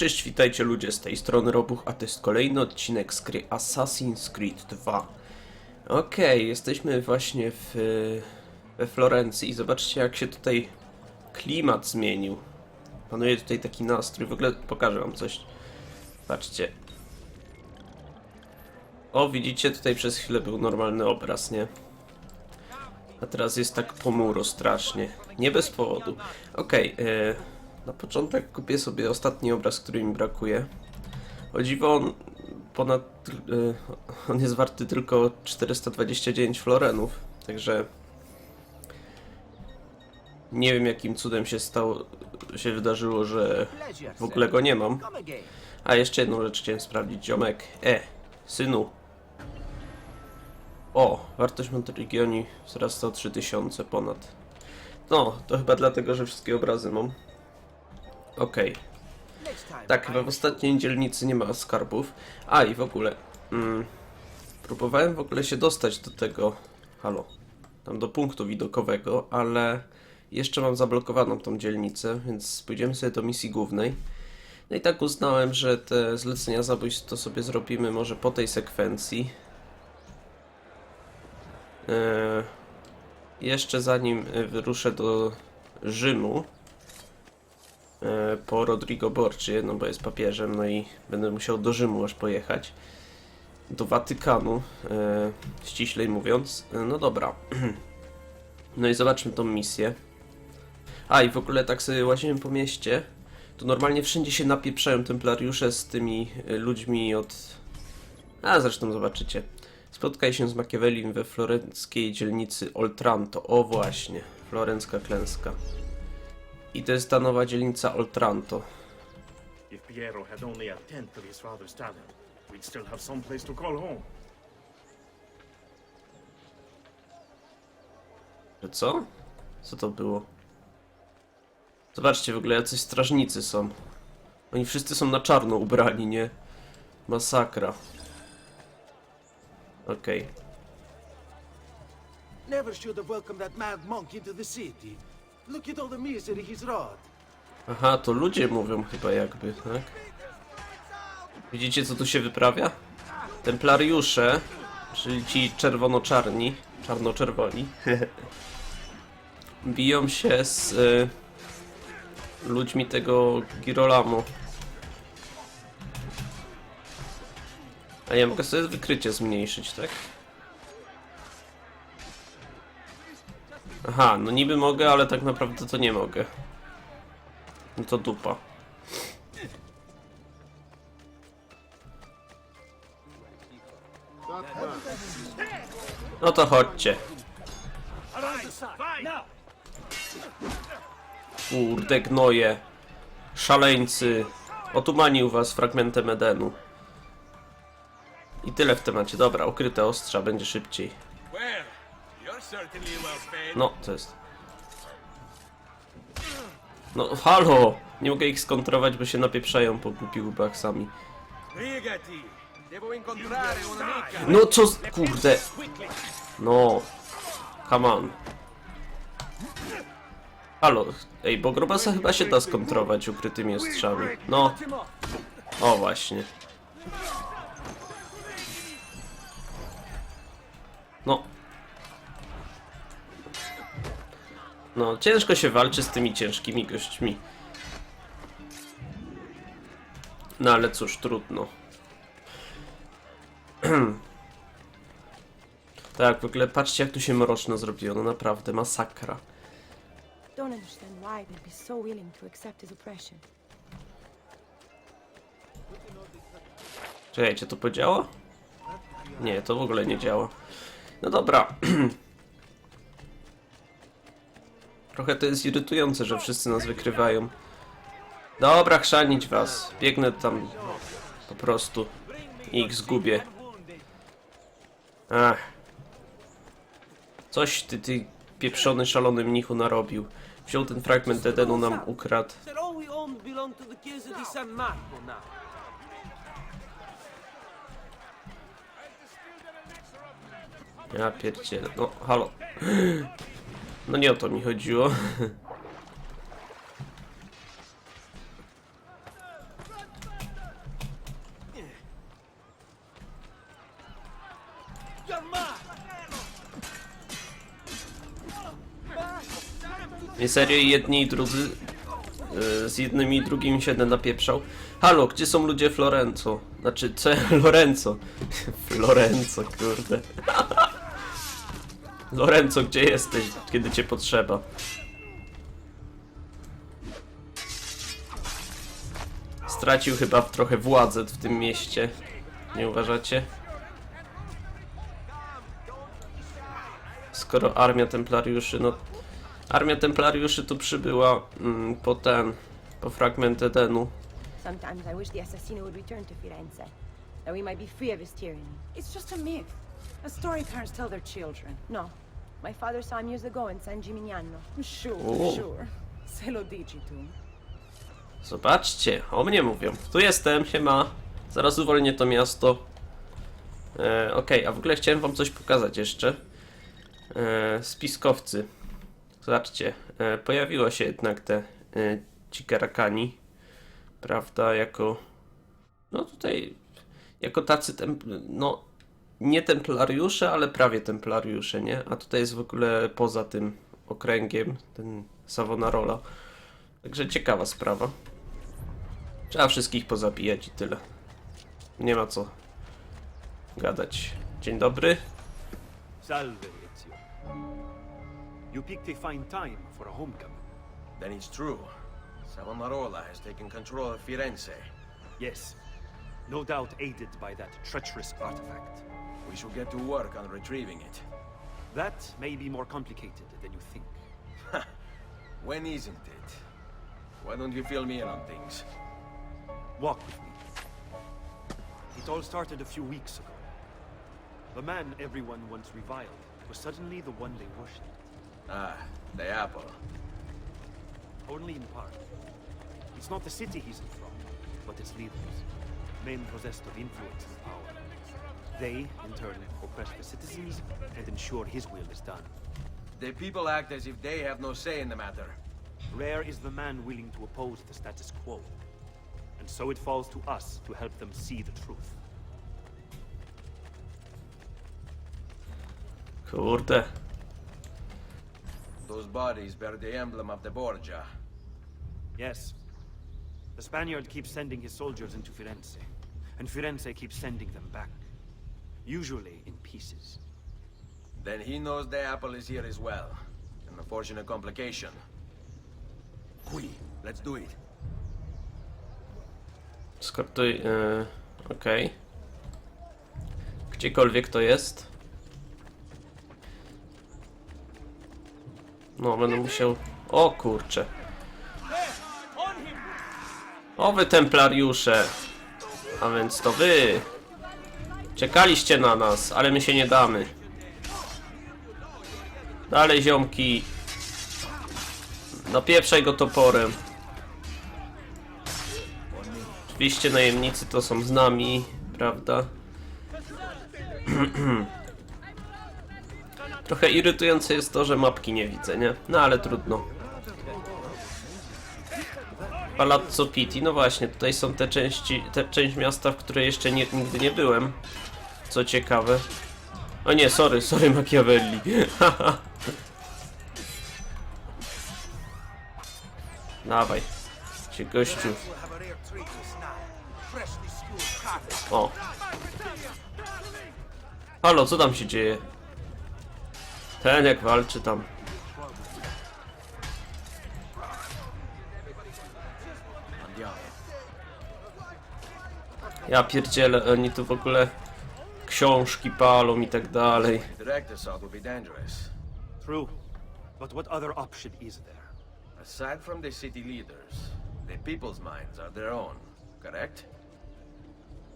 Cześć, witajcie ludzie z tej strony Robuch, a to jest kolejny odcinek z gry Assassin's Creed 2. Okej, jesteśmy właśnie w, we Florencji i zobaczcie jak się tutaj klimat zmienił. Panuje tutaj taki nastrój, w ogóle pokażę wam coś. Patrzcie. O, widzicie, tutaj przez chwilę był normalny obraz, nie? A teraz jest tak ponuro strasznie. Nie bez powodu. Okej, e, na początek kupię sobie ostatni obraz, który mi brakuje. O dziwo on ponad... y, on jest warty tylko 429 florenów, także... Nie wiem jakim cudem się stało, się wydarzyło, że w ogóle go nie mam. A jeszcze jedną rzecz chciałem sprawdzić, ziomek. E, synu. O, wartość Monteregioni wzrasta o 3000 ponad. No, to chyba dlatego, że wszystkie obrazy mam. Okej. Time. Tak, chyba w ostatniej dzielnicy nie ma skarbów. A i w ogóle. Mm, próbowałem w ogóle się dostać do tego. Halo. Tam do punktu widokowego, ale jeszcze mam zablokowaną tą dzielnicę, więc pójdziemy sobie do misji głównej. No i tak uznałem, że te zlecenia zabójstw to sobie zrobimy może po tej sekwencji. Eee, jeszcze zanim e, wyruszę do Rzymu, po Rodrigo Borczy, no bo jest papieżem, no i będę musiał do Rzymu aż pojechać. Do Watykanu, e, ściślej mówiąc. E, No dobra. No i zobaczmy tą misję. A i w ogóle tak sobie łaziłem po mieście, to normalnie wszędzie się napieprzają templariusze z tymi e, ludźmi od... A zresztą zobaczycie. Spotkaj się z Machiavellim we florenckiej dzielnicy Oltranto. O właśnie, florencka klęska. I to jest ta nowa dzielnica Oltranto. If Piero had only a tenth of his father's talent, we'd still have some place to call home. Że co? Co to było? Zobaczcie w ogóle jacyś strażnicy są. Oni wszyscy są na czarno ubrani, nie? Masakra. Okej. Never should have welcomed that mad monk into the city. Aha, to ludzie mówią chyba jakby, tak? Widzicie co tu się wyprawia? Templariusze, czyli ci czerwono-czarni, czarno-czerwoni, biją się z y, ludźmi tego Girolamo. A ja mogę sobie wykrycie zmniejszyć, tak? Aha, no niby mogę, ale tak naprawdę to nie mogę. No to dupa. No to chodźcie. Kurde gnoje. Szaleńcy. Otumanił was fragmentem Edenu. I tyle w temacie. Dobra, ukryte ostrza, będzie szybciej. No, co jest? No, halo! Nie mogę ich skontrować, bo się napieprzają po głupich łbach sami. No co z... kurde. No. Come on. Halo. Ej, bo grobasa chyba się da skontrować ukrytymi ostrzami. No. O, właśnie. No. No, ciężko się walczy z tymi ciężkimi gośćmi. No ale cóż, trudno. Tak, w ogóle patrzcie jak tu się mroczno zrobiło, no naprawdę, masakra. don't understand why they'd be so willing to accept his oppression. Czekajcie, to podziała? Nie, to w ogóle nie działa. No dobra. Trochę to jest irytujące, że wszyscy nas wykrywają. Dobra, chrzanić was. Biegnę tam po prostu i ich zgubię. Ach. Coś ty, ty pieprzony, szalony mnichu narobił. Wziął ten fragment Edenu, nam ukradł. Ja pierdzielę. No, halo. No nie o to mi chodziło. Nie serio jedni i drudzy e, z jednymi i drugimi się napieprzał. Halo, gdzie są ludzie Florenco? Znaczy, co Lorenzo? Florenco, kurde. Lorenzo, gdzie jesteś, kiedy cię potrzeba? Stracił chyba trochę władzę w tym mieście. Nie uważacie? Skoro armia templariuszy, no... Armia templariuszy tu przybyła mm, po ten... po fragment Edenu. Sometimes I wish the assassino would return to Firenze, that we might be free of his tyranny. It's just a myth. A story parents tell their children. No, my father saw him years ago in San Gimignano. Sure, Oh. sure. Se lo dici tu. Zobaczcie, o mnie mówią. Tu jestem, siema. Zaraz uwolnię to miasto. E, Okej, a w ogóle chciałem wam coś pokazać jeszcze. E, spiskowcy. Zobaczcie, e, pojawiło się jednak te e, ci karakani. Prawda, jako... No tutaj... Jako tacy tem, no... Nie templariusze, ale prawie templariusze, nie? A tutaj jest w ogóle poza tym okręgiem ten Savonarola. Także ciekawa sprawa. Trzeba wszystkich pozabijać i tyle. Nie ma co gadać. Dzień dobry. Salve, Ezio. You picked a fine time for a homecoming. Then it's true. Savonarola has taken control of Firenze. Yes, no doubt aided by that treacherous artifact. We should get to work on retrieving it. That may be more complicated than you think. When isn't it? Why don't you fill me in on things? Walk with me. It all started a few weeks ago. The man everyone once reviled was suddenly the one they worshipped. Ah, the apple. Only in part. It's not the city he's from, but its leaders. Men possessed of influence and power. They, in turn, oppress the citizens and ensure his will is done. The people act as if they have no say in the matter. Rare is the man willing to oppose the status quo. And so it falls to us to help them see the truth. Kurde. Those bodies bear the emblem of the Borgia. Yes. The Spaniard keeps sending his soldiers into Firenze, and Firenze keeps sending them back. Usually in pieces. Then he knows the apple is here as well. An unfortunate complication. Qui, let's do it. Skoro to... Yy, Okej. Gdziekolwiek to jest. No, będę musiał... O kurcze. O wy templariusze. A więc to wy. Czekaliście na nas, ale my się nie damy. Dalej ziomki. Napieprzaj go toporem. Oczywiście najemnicy to są z nami, prawda? Trochę irytujące jest to, że mapki nie widzę, nie? No ale trudno. Palazzo Pitti, no właśnie, tutaj są te części, te część miasta, w której jeszcze nie, nigdy nie byłem. Co ciekawe. O nie, sorry, sorry Machiavelli. Dawaj. Cię gościu. O. Halo, co tam się dzieje? Ten jak walczy tam. Ja pierdzielę, oni tu w ogóle książki palą i tak dalej. Direct assault would be dangerous. True. But what other option is there? Aside from the city leaders, the people's minds are their own, correct?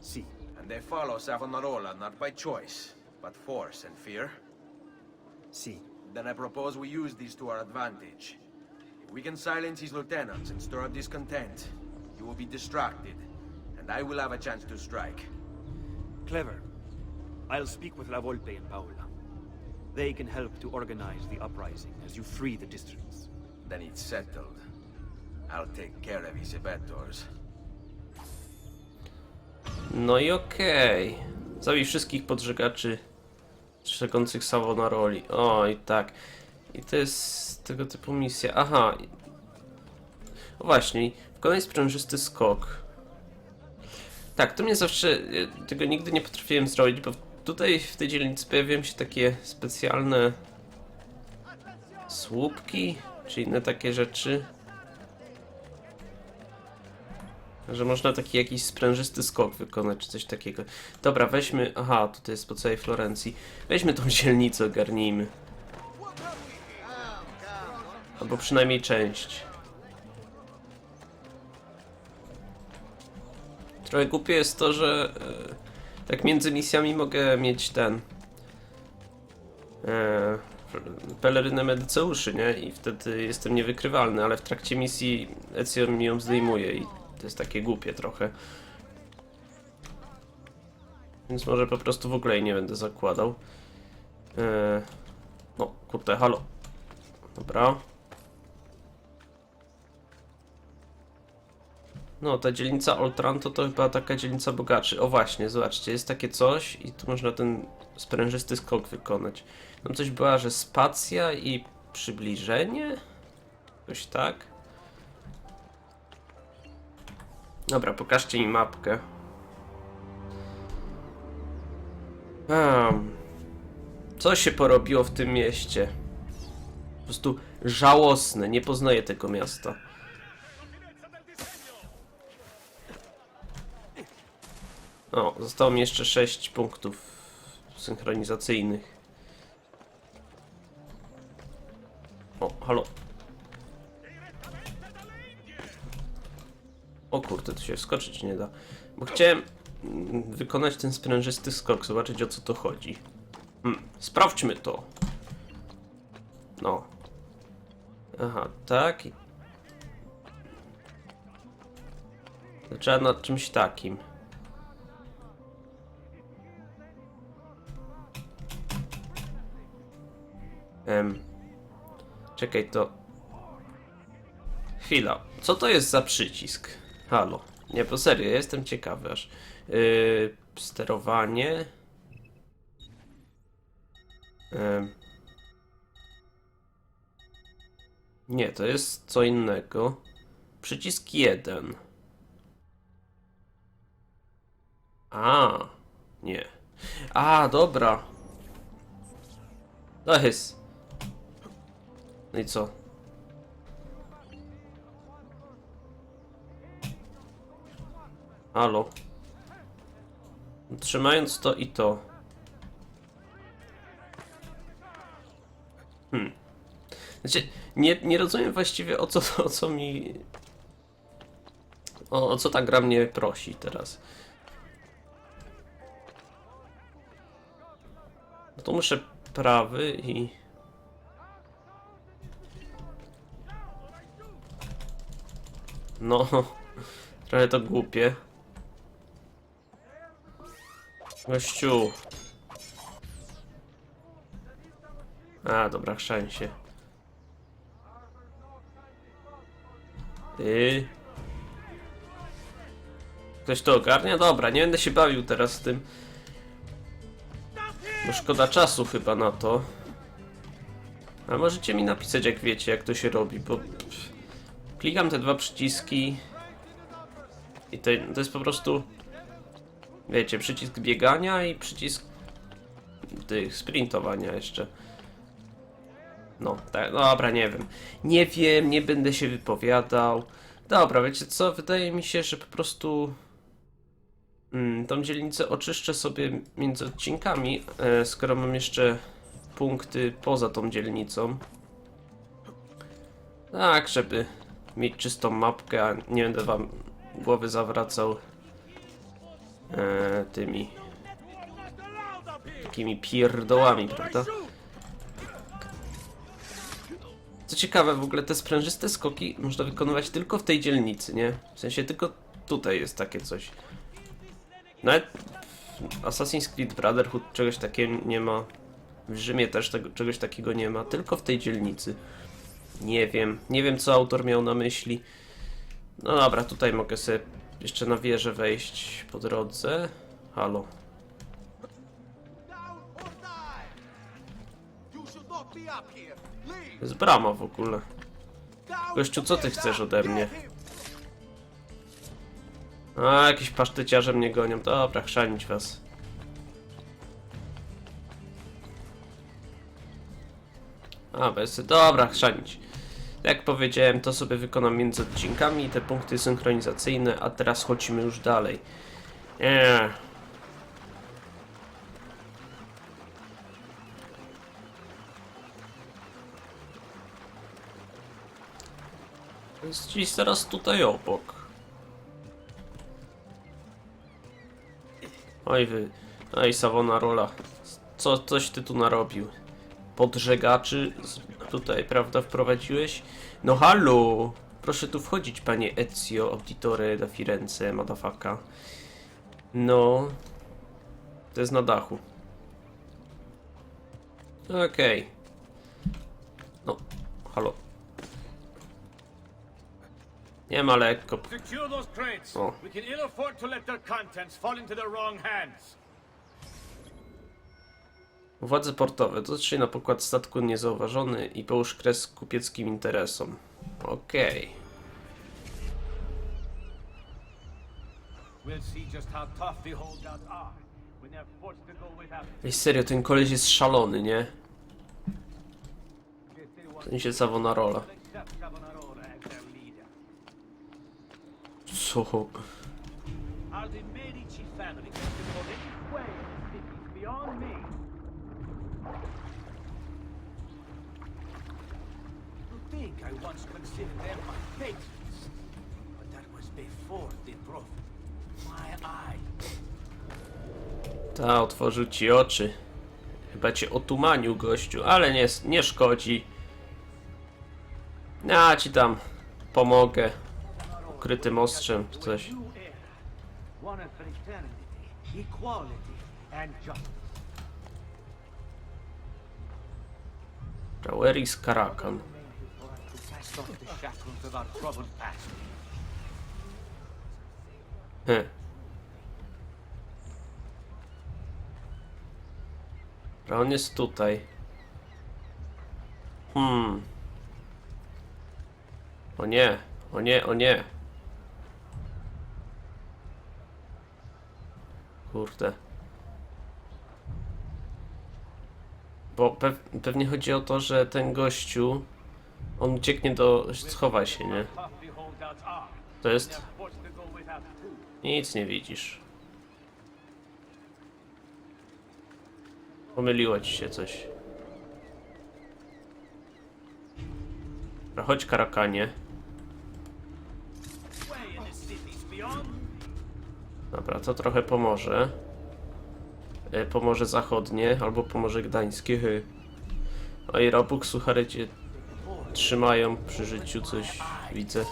See, And they follow Savonarola not by choice, but force and fear? see. Then I propose we use these to our advantage. If we can silence his lieutenants and stir up discontent, he will be distracted, and I will have a chance to strike. Clever. I'll speak with La Volpe and Paola. They can help to organize the uprising as you free the districts. Then it's settled. I'll take care of his abettors. No i okej. Zabij wszystkich podżegaczy Strzegących Savonaroli. O, i tak. I to jest tego typu misja. Aha. O właśnie, wykonaj sprężysty skok. Tak, to mnie zawsze. ja Tego nigdy nie potrafiłem zrobić, bo tutaj w tej dzielnicy pojawiają się takie specjalne słupki, czy inne takie rzeczy. Że można taki jakiś sprężysty skok wykonać, czy coś takiego. Dobra, weźmy. Aha, tutaj jest po całej Florencji. Weźmy tą dzielnicę, ogarnijmy. Albo przynajmniej część. Trochę głupie jest to, że e, tak między misjami mogę mieć ten. E, pelerynę Medyceuszy, nie? I wtedy jestem niewykrywalny, ale w trakcie misji Ezio mi ją zdejmuje i to jest takie głupie trochę. Więc może po prostu w ogóle jej nie będę zakładał. E, no, kurde, halo. Dobra. No, ta dzielnica Oltranto to chyba taka dzielnica bogaczy. O właśnie, zobaczcie, jest takie coś i tu można ten sprężysty skok wykonać. Tam coś była, że spacja i przybliżenie? Coś tak? Dobra, pokażcie mi mapkę. Um, co się porobiło w tym mieście? Po prostu żałosne, nie poznaję tego miasta. O, zostało mi jeszcze 6 punktów synchronizacyjnych. O, halo. O kurde, to się wskoczyć nie da. Bo chciałem mm, wykonać ten sprężysty skok, zobaczyć o co to chodzi. Hmm, sprawdźmy to. No. Aha, tak. trzeba nad czymś takim. Em. Czekaj, to... Chwila, co to jest za przycisk? Halo. Nie, po serio, jestem ciekawy aż. Yy, sterowanie. Nie, to jest co innego. Przycisk 1. A, nie. A, dobra. To jest. No i co? Halo. Trzymając to i to. Hmm. Znaczy, nie, nie rozumiem właściwie o co, o co mi... O, o co ta gra mnie prosi teraz. No to muszę prawy i... No, trochę to głupie. Gościu. A, dobra, chrzan się. Ty. Ktoś to ogarnia? Dobra, nie będę się bawił teraz z tym. Bo szkoda czasu chyba na to. A możecie mi napisać, jak wiecie, jak to się robi, bo... Klikam te dwa przyciski i to, to jest po prostu wiecie, przycisk biegania i przycisk tych sprintowania jeszcze. No, tak, dobra, nie wiem. Nie wiem, nie będę się wypowiadał. Dobra, wiecie co, wydaje mi się, że po prostu mm, tą dzielnicę oczyszczę sobie między odcinkami, e, skoro mam jeszcze punkty poza tą dzielnicą. Tak, żeby mieć czystą mapkę, a nie będę wam głowy zawracał e, tymi takimi pierdołami, prawda? Co ciekawe, w ogóle te sprężyste skoki można wykonywać tylko w tej dzielnicy, nie? W sensie tylko tutaj jest takie coś. Nawet Assassin's Creed Brotherhood czegoś takiego nie ma. W Rzymie też tego, czegoś takiego nie ma, tylko w tej dzielnicy. Nie wiem, nie wiem co autor miał na myśli. No dobra, tutaj mogę sobie jeszcze na wieżę wejść po drodze. Halo. Jest brama w ogóle. Gościu, co ty chcesz ode mnie? A, jakieś paszteciarze mnie gonią. Dobra, chrzanić was. A, bez... Dobra, chrzanić. Jak powiedziałem, to sobie wykonam między odcinkami te punkty synchronizacyjne, a teraz chodzimy już dalej. Eee. Jest gdzieś zaraz tutaj obok. Oj wy, oj Savonarola, co, coś ty tu narobił? Podżegaczy tutaj, prawda, wprowadziłeś? No halo! Proszę tu wchodzić, panie Ezio, auditore da Firenze, madafaka. No... To jest na dachu. Okej. No, halo. Nie ma lekko. Secure Władze portowe. Dotrzyj na pokład statku niezauważony i połóż kres kupieckim interesom. Okej. Without Ej, serio, ten koleś jest szalony, nie? Ten się Savonarola. Co? Are the Medici family to hold any cities beyond me? Think I once considered them my patrons, but that was before the prophet. My eye. Ta, otworzył ci oczy. Chyba cię otumanił, gościu, ale nie, nie szkodzi. Ja ci tam pomogę. Ukrytym ostrzem, czy coś. New era, Troubled past. He. On jest tutaj. Hmm. O nie, o nie, o nie. Kurde. Bo pew pewnie chodzi o to, że ten gościu on ucieknie do. schowa się, nie? To jest. Nic nie widzisz. Pomyliło ci się coś. Chodź karakanie. Dobra, to trochę pomoże. E, Pomoże zachodnie, albo pomoże gdańskie. Hy. O i Robuk, suchary trzymają przy życiu, coś widzę.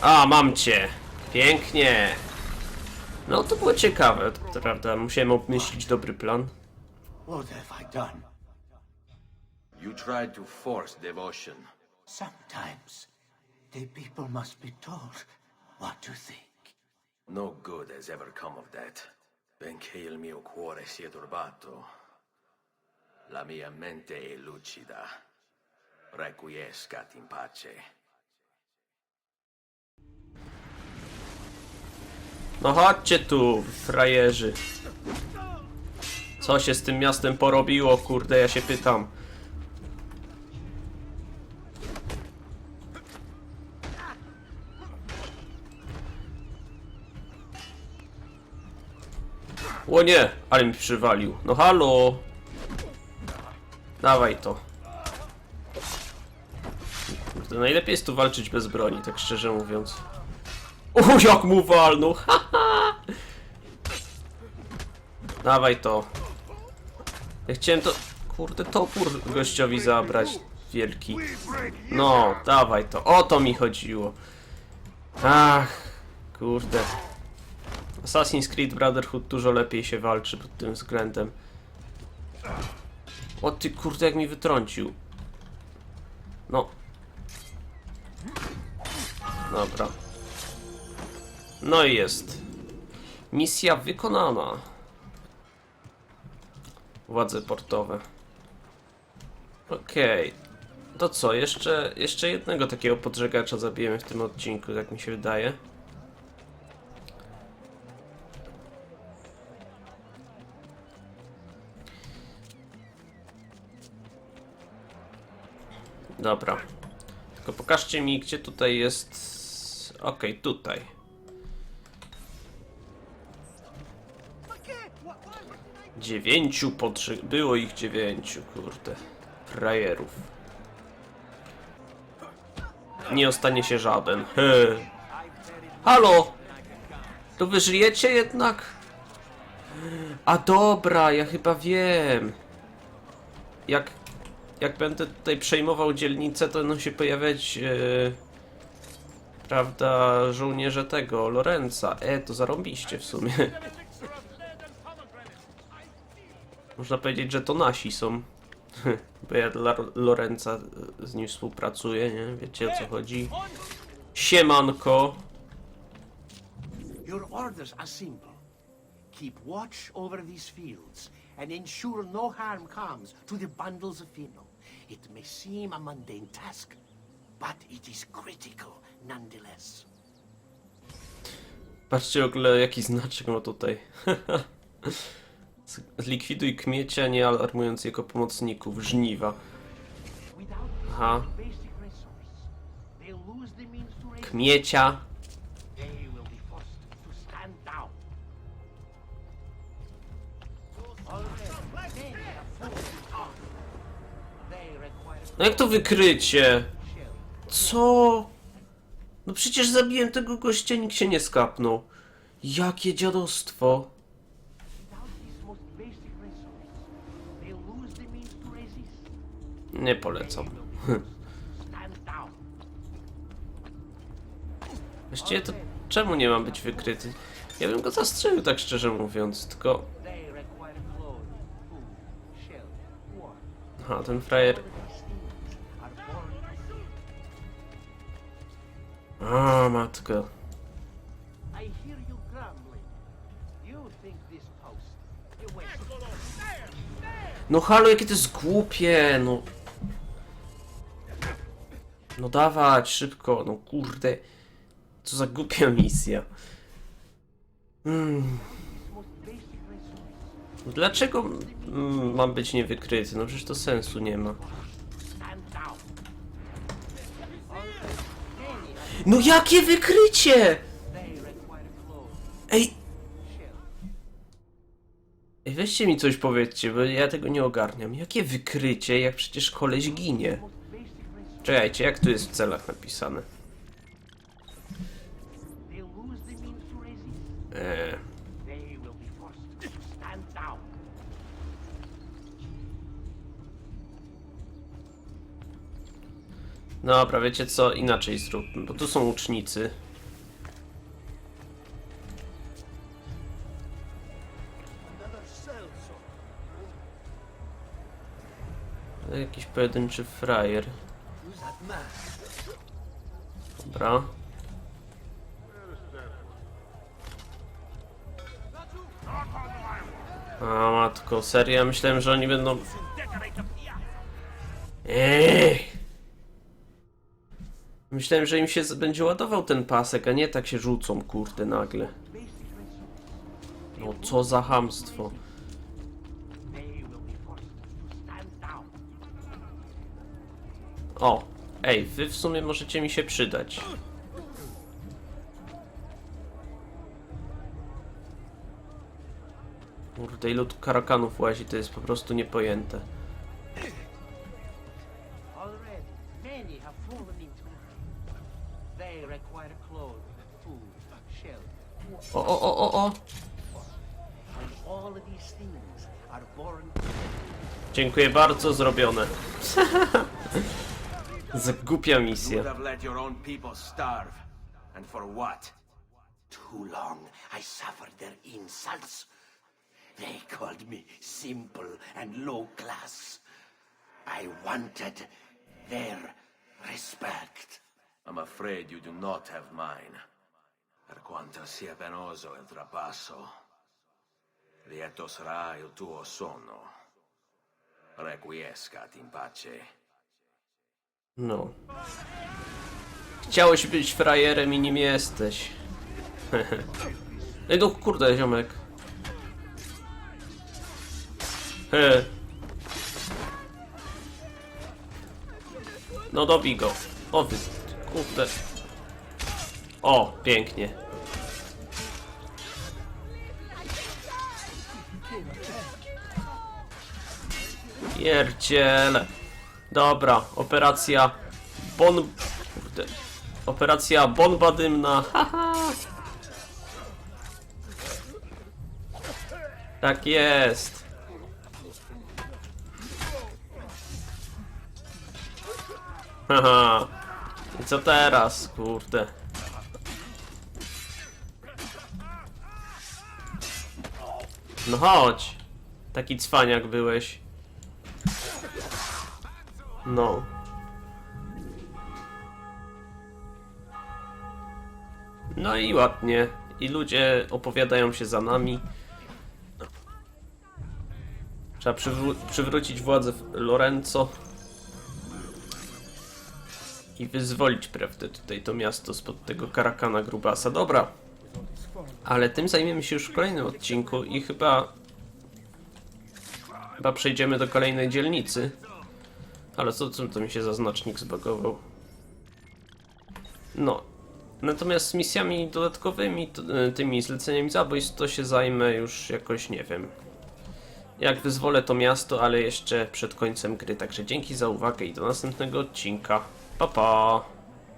A, mam cię! Pięknie! No to było ciekawe, to prawda. Musiałem obmyślić dobry plan. What have I done? You tried to force devotion. Sometimes the people must be told what to think. No good has ever come of that. Benché il mio cuore sia turbato, la mia mente è lucida. Requiescat in pace. No chodźcie tu, frajerzy. Co się z tym miastem porobiło, kurde, ja się pytam. O nie, ale mi przywalił. No halo. Dawaj to. Kurde, najlepiej jest tu walczyć bez broni, tak szczerze mówiąc. O, jak mu walnął! haha! Dawaj to. Ja chciałem to... Kurde, topór gościowi zabrać. Wielki. No, dawaj to. O to mi chodziło. Ach, kurde. Assassin's Creed Brotherhood dużo lepiej się walczy pod tym względem. O ty kurde, jak mi wytrącił. No. Dobra. No i jest. Misja wykonana. Władze portowe. Okej. To co, jeszcze, jeszcze jednego takiego podżegacza zabijemy w tym odcinku, tak mi się wydaje. Dobra. Tylko pokażcie mi, gdzie tutaj jest... Okej, tutaj. Dziewięciu podrze... Było ich dziewięciu, kurde. Frajerów. Nie ostanie się żaden. He. Halo! To wy żyjecie jednak? A dobra, ja chyba wiem. Jak, jak będę tutaj przejmował dzielnicę, to będą się pojawiać... E, prawda, żołnierze tego, Lorenza. E, to zarąbiście w sumie. Można powiedzieć, że to nasi są. Bo ja dla Lorenza z nim współpracuję, nie? Wiecie o co chodzi. Siemanko. Your orders are simple. Keep watch over these fields and ensure no harm comes to the bundles of Finno. It may seem a mundane task, but it is critical nonetheless. Patrzcie w ogóle jaki znaczek ma tutaj. Zlikwiduj kmiecia, nie alarmując jego pomocników. Żniwa. Aha. basic No jak to wykrycie? Co? No przecież zabiłem tego gościa, nikt się nie skapnął. Jakie dziadostwo. Nie polecam. Właściwie to czemu nie mam być wykryty? Ja bym go zastrzelił tak szczerze mówiąc, tylko... Aha, ten frajer... a waste No halo, jakie to jest głupie, no... No dawać, szybko, no kurde. Co za głupia misja. Mm. resource. Dlaczego mm, mam być niewykryty? No przecież to sensu nie ma. No jakie wykrycie? Ej, ej, weźcie mi coś powiedzcie, bo ja tego nie ogarniam. Jakie wykrycie, jak przecież koleś ginie? Czekajcie, jak tu jest w celach napisane? Dobra, wiecie co? Inaczej zróbmy, bo tu są łucznicy. Jakiś pojedynczy frajer. Dobra. A matko, serio? Ja myślałem, że oni będą... Ej! Myślałem, że im się będzie ładował ten pasek, a nie tak się rzucą, kurde, nagle. No co za hamstwo. O, ej, wy w sumie możecie mi się przydać. Kurde, ilu karakanów łazi, to jest po prostu niepojęte. They require clothes, food, shelter. O, o, o, o, o! And all of these things are born Dziękuję bardzo, zrobione. Za głupia You misja. would have let your own people starve. And for what? Too long I suffered their insults. They called me simple and low class. I wanted their respect. I'm afraid you do not have mine. Per quanto sia penoso il trapasso, lieto sarà il tuo sonno. Requiescat in pace. No. Chciałeś być frajerem i nim jesteś. Ej, no kurde, ziomek. No dobij go. Wy, kurde. O, pięknie. Pierdziele. Dobra, operacja Bon... Kurde. Operacja Bomba Dymna. Haha. Tak jest. Haha. Co teraz, kurde? No chodź. Taki cwaniak byłeś. No. No i ładnie. I ludzie opowiadają się za nami. Trzeba przywró- przywrócić władzę Lorenzo. I wyzwolić, prawda, tutaj to miasto spod tego karakana grubasa. Dobra. Ale tym zajmiemy się już w kolejnym odcinku i chyba... Chyba przejdziemy do kolejnej dzielnicy. Ale co, co to mi się za znacznik zbagował? No. Natomiast z misjami dodatkowymi, e, tymi zleceniami zabójstw, to się zajmę już jakoś, nie wiem. Jak wyzwolę to miasto, ale jeszcze przed końcem gry. Także dzięki za uwagę i do następnego odcinka. Pa pa!